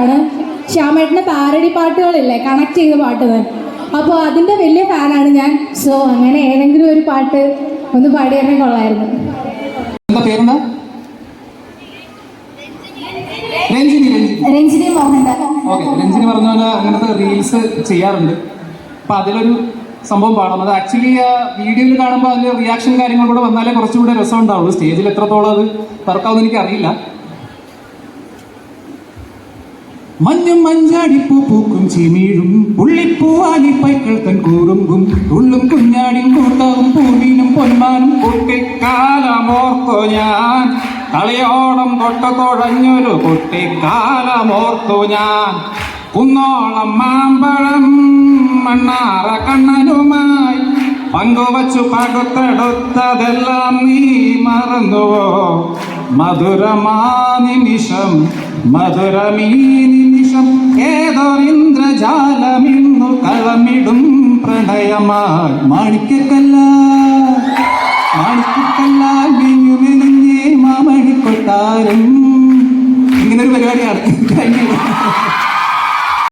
ആണ് ശ്യാമേട്ടന്റെ parody പാട്ടുകളില്ലേ connect ചെയ്ത പാട്ടുകൾ. അപ്പോൾ അതിന്റെ വലിയ ഫാനാണ് ഞാൻ. സോ അങ്ങനെ ഏതെങ്കിലും ഒരു പാട്ട് ഒന്ന് പാടിയാൽ കൊള്ളായിരുന്നു. രഞ്ജിനി രഞ്ജിനി. രഞ്ജിനി മോഹൻദാസ് ഓക്കെ രഞ്ജിനി പറഞ്ഞ പോലെ അങ്ങനത്തെ റീൽസ് ചെയ്യാറുണ്ട്. അപ്പൊ അതിലൊരു സംഭവം പാടാം അത് ആക്ച്വലി ആ വീഡിയോയിൽ കാണുമ്പോൾ അതിൽ റിയാക്ഷൻ കാര്യങ്ങൾ കൂടെ വന്നാലേ കുറച്ചുകൂടെ രസം ഉണ്ടാവുള്ളൂ സ്റ്റേജിൽ എത്രത്തോളം അത് വർക്കാവുന്ന എനിക്ക് അറിയില്ല മഞ്ഞും മഞ്ചാടിപ്പൂ പൂക്കും ചിമീഴും. പുള്ളിപ്പൂവാലി പൈക്കൾ തൻ കൂറുമ്പും. ഉള്ളും കുഞ്ഞാടിൻ കൂട്ടവും പൂവിനും പൊന്മാനും. കുട്ടിക്കാലമോർത്തു ഞാൻ. കളിയോളം തൊട്ട തുഴഞ്ഞൊരു കുട്ടിക്കാലമോർത്തു ഞാൻ. കുന്നോളം മാമ്പഴം മണ്ണാറ കണ്ണനുമായി പങ്കുവച്ചു പകുത്തെടുത്തതെല്ലാം നീ മറന്നുവോ? മധുരമാ നിമിഷം മധുരമീ ഏതോ ഇന്ദ്രജാലമിന്നു കളമിടും പ്രണയമായി. മാണിക്കല്ല മാണിക്കല്ല മെഞ്ഞു മെലിഞ്ഞേ മാമണിക്കൊട്ടാരം. ഇങ്ങനൊരു പരിപാടിയാണ്. Thank you